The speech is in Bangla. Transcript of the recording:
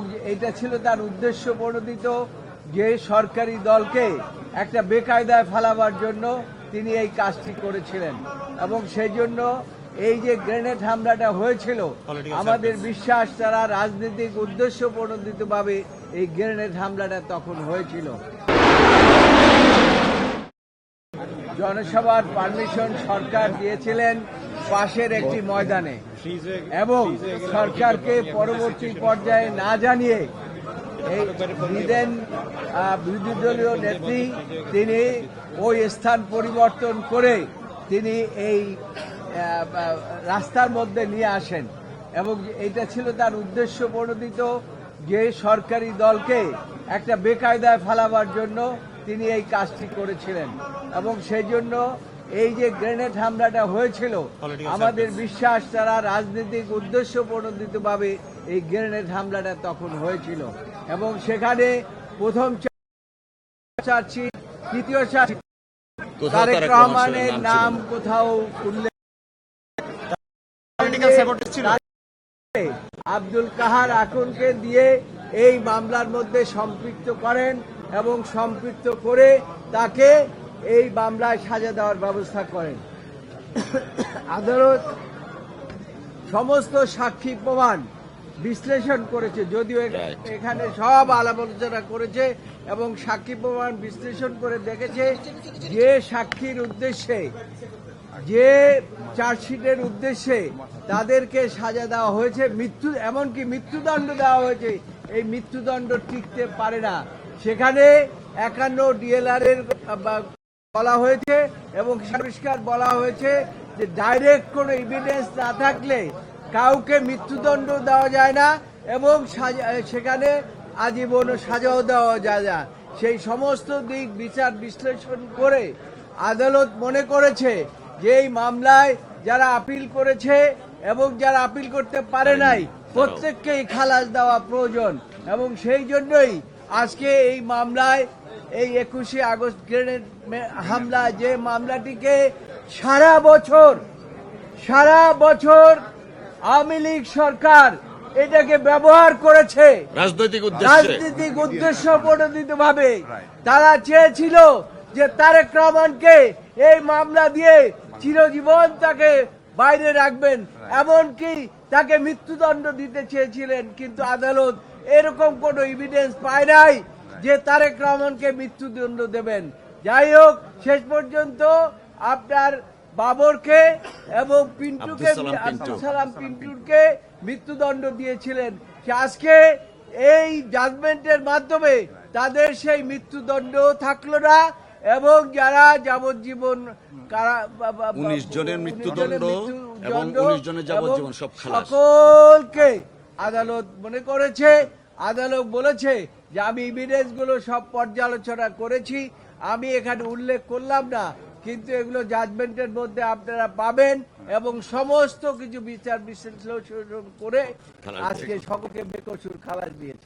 এবং এটা ছিল তার উদ্দেশ্য প্রণোদিত যে সরকারি দলকে একটা বেকায়দায় ফেলাবার জন্য তিনি এই কাজটি করেছিলেন। এবং সেই জন্য এই যে গ্রেনেড হামলাটা হয়েছিল আমাদের বিশ্বাস তারা রাজনৈতিক উদ্দেশ্য প্রণোদিতভাবে এই গ্রেনেড হামলাটা তখন হয়েছিল। জনসভার পারমিশন সরকার দিয়েছিলেন। পাশের একটি ময়দানে। এবং সরকারকে পরবর্তী পর্যায়ে না। জানিয়ে এই দিদেন বিরোধী দলীয় নেত্রী তিনি ওই স্থান পরিবর্তন করে তিনি এই রাস্তার মধ্যে নিয়ে আসেন। এবং এটা ছিল তার উদ্দেশ্য প্রণোদিত যে সরকারি দলকে একটা বেকায়দায় ফেলাবার জন্য তিনি এই কাজটি করেছিলেন। এবং সেই জন্য এই যে গ্রেনেড হামলাটা হয়েছিল আমাদের বিশ্বাস তারা রাজনৈতিক উদ্দেশ্য প্রণোদিতভাবে এই গ্রেনেড হামলাটা তখন হয়েছিল। এবং সেখানে প্রথম তৃতীয় তারেক রহমানের নাম। কোথাও উল্লেখ আব্দুল কাহার আকুনকে দিয়ে এই মামলার মধ্যে সম্পৃক্ত করেন এবং সম্পৃক্ত করে তাকে এই মামলায় সাজা দেওয়ার ব্যবস্থা করেন। আদালত সমস্ত সাক্ষী প্রমাণ বিশ্লেষণ করেছে যদিও এখানে সব আলাপ আলোচনা করেছে এবং সাক্ষী প্রমাণ বিশ্লেষণ করে দেখেছে যে সাক্ষীর উদ্দেশ্যে যে চার্জশিটের উদ্দেশ্যে তাদেরকে সাজা দেওয়া হয়েছে। মৃত্যু এমনকি মৃত্যুদণ্ড দেওয়া হয়েছে। এই মৃত্যুদণ্ড টিকতে পারে না। সেখানে একান্ন ডিএলআর এর বলা হয়েছে এবং পরিষ্কার বলা হয়েছে যে ডাইরেক্ট কোনো এভিডেন্স না থাকলে কাউকে মৃত্যুদণ্ড দেওয়া যায় না এবং সেখানে আজীবন সাজাও দেওয়া যায় না। সেই সমস্ত দিক বিচার বিশ্লেষণ করে আদালত মনে করেছে যে এই মামলায় যারা আপিল করেছে এবং যারা আপিল করতে পারে নাই, প্রত্যেককেই খালাস দেওয়া প্রয়োজন এবং সেই জন্যই আজকে এই মামলায় এই একুশে আগস্ট গ্রেনেড হামলা যে মামলাটিকে সারা বছর সারা বছর আওয়ামী লীগ সরকার এটাকে ব্যবহার করেছে। রাজনৈতিক রাজনৈতিক উদ্দেশ্য প্রণোদিত ভাবে তারা চেয়েছিল যে তারেক রহমানকে এই মামলা দিয়ে চিরজীবন তাকে বাইরে রাখবেন। এমনকি তাকে মৃত্যুদণ্ড দিতে চেয়েছিলেন কিন্তু আদালত এরকম কোনো এভিডেন্স পায় নাই। যে তারেক রহমানকে মৃত্যুদণ্ড দেবেন। যাই হোক শেষ পর্যন্ত আপনার বাবরকে এবং পিন্টুকে আব্দুল সালাম পিন্টুকে মৃত্যুদণ্ড দিয়েছিলেন। আজকে এই জাজমেন্টের মাধ্যমে তাদের সেই মৃত্যুদণ্ড থাকল না এবং যারা যাবজ্জীবন 19 জনের মৃত্যুদণ্ড এবং 19 জনের যাবজ্জীবন সব সকলকে আদালত মনে করেছে আদালত বলেছে যে আমি ইভিডেন্সগুলো সব পর্যালোচনা করেছি আমি এখানে উল্লেখ করলাম না কিন্তু এগুলো জাজমেন্টের মধ্যে আপনারা পাবেন এবং সমস্ত কিছু বিচার বিশ্লেষণ করে আজকে সকলকে বেকসুর খালাস দিয়েছে।